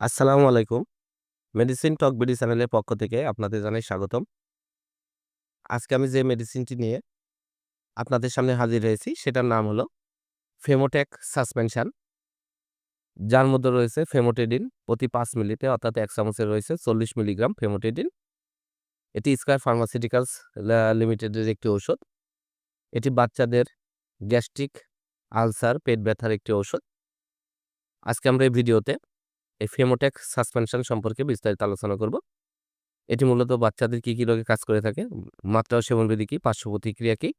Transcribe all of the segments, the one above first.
আসসালামু আলাইকুম। মেডিসিন টক বিডি চ্যানেলের পক্ষ থেকে আপনাদের জানাই স্বাগতম। আজকে আমি যে মেডিসিনটি নিয়ে আপনাদের সামনে হাজির হয়েছি সেটার নাম হলো ফেমোটেক সাসপেনশন। যার মধ্যে রয়েছে ফেমোটেডিন প্রতি পাঁচ মিলিতে অর্থাৎ এক চামচে রয়েছে ৪০ মিলিগ্রাম ফেমোটেডিন। এটি স্কয়ার ফার্মাসিউটিক্যালস লিমিটেডের একটি ঔষধ। এটি বাচ্চাদের গ্যাস্ট্রিক, আলসার, পেট ব্যথার একটি ঔষধ। আজকে আমরা এই ভিডিওতে এই ফেমোটেক সাসপেনশন সম্পর্কে বিস্তারিত আলোচনা করব। এটি মূলত বাচ্চাদের কী কী রোগে কাজ করে থাকে, মাত্রা সেবনবিধি কি, পার্শ্ব প্রতিক্রিয়া কি,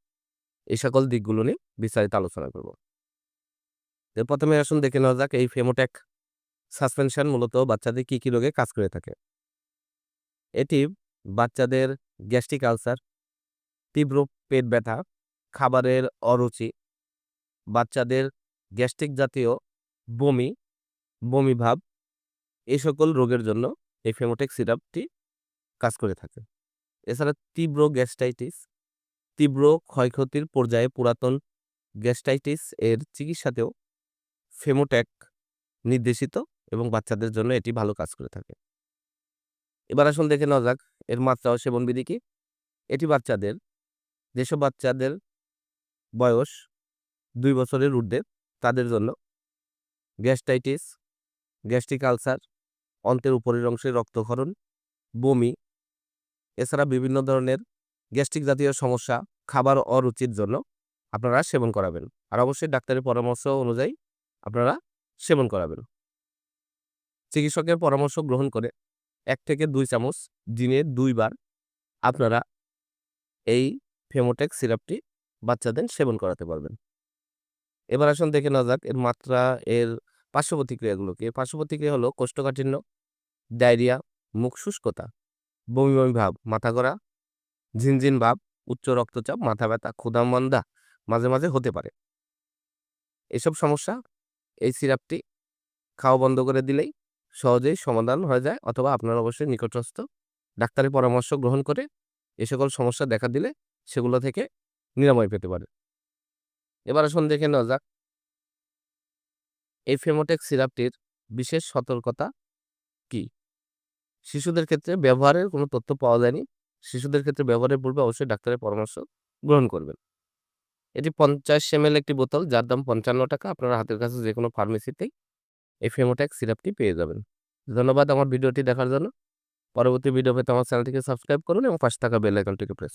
এই সকল দিকগুলো নিয়ে বিস্তারিত আলোচনা করব। এর প্রথমে আসুন দেখে নেওয়া যাক এই ফেমোটেক সাসপেনশন মূলত বাচ্চাদের কী কী রোগে কাজ করে থাকে। এটি বাচ্চাদের গ্যাস্ট্রিক আলসার, তীব্র পেট ব্যথা, খাবারের অরুচি, বাচ্চাদের গ্যাস্ট্রিক জাতীয় বমি, বমি ভাব এই সকল রোগের জন্য এই ফেমোটেক সিরাপটি কাজ করে থাকে। এছাড়া তীব্র গ্যাস্ট্রাইটিস, তীব্র ক্ষয়ক্ষতির পর্যায়ে পুরাতন গ্যাস্ট্রাইটিস এর চিকিৎসাতেও ফেমোটেক নির্দেশিত এবং বাচ্চাদের জন্য এটি ভালো কাজ করে থাকে। এবার আসুন দেখে নেওয়া যাক এর মাত্রা ও সেবনবিধি কি। এটি বাচ্চাদের যেসব বাচ্চাদের বয়স দুই বছরের ঊর্ধ্বে তাদের জন্য গ্যাস্ট্রাইটিস, গ্যাস্ট্রিক আলসার, অন্ত্রের উপরের অংশে রক্তক্ষরণ, বমি, এছাড়া বিভিন্ন ধরনের গ্যাস্ট্রিক জাতীয় সমস্যা, খাবার অরুচির জন্য আপনারা সেবন করাবেন। আর অবশ্যই ডাক্তারের পরামর্শ অনুযায়ী আপনারা সেবন করাবেন। চিকিৎসকের পরামর্শ গ্রহণ করে এক থেকে দুই চামচ দিনে দুইবার আপনারা এই ফেমোটেক সিরাপটি বাচ্চাদের সেবন করাতে পারবেন। এবার আসুন দেখে নেওয়া যাক এর মাত্রা, এর পার্শ্ব প্রতিক্রিয়াগুলো কি। এর পার্শ্ব প্রতিক্রিয়া হলো কোষ্ঠকাঠিন্য, ডায়রিয়া, মুখ শুষ্কতা, বমি, বমি ভাব, মাথা ঘোরা, ঝিনঝিন ভাব, উচ্চ রক্তচাপ, মাথা ব্যথা, ক্ষুধা-মন্দা মাঝে, মাঝে হতে পারে। এসব সমস্যা এই সিরাপটি খাওয়া বন্ধ করে দিলেই সহজেই সমাধান হয়ে যায় অথবা আপনারা অবশ্যই নিকটস্থ ডাক্তারের পরামর্শ গ্রহণ করে এ সকল সমস্যা দেখা দিলে সেগুলো থেকে নিরাময় পেতে পারে এবার আসুন দেখে নেওয়া যাক এই ফেমোটেক সিরাপটির বিশেষ সতর্কতা কি? শিশুদের ক্ষেত্রে ব্যবহারের কোনো তথ্য পাওয়া যায়নি। শিশুদের ক্ষেত্রে ব্যবহারের পূর্বে অবশ্যই ডাক্তারের পরামর্শ গ্রহণ করবেন। এটি ৫০ এমএল একটি বোতল, যার দাম ৳৫৫ আপনার হাতের কাছে যে কোনো ফার্মেসিতেই এই ফেমোটেক সিরাপটি পেয়ে যাবেন। ধন্যবাদ আমার ভিডিওটি দেখার জন্য। পরবর্তী ভিডিও পেতে আমার চ্যানেলটিকে সাবস্ক্রাইব করুন এবং পাশে থাকা বেল আইকনটিকে প্রেস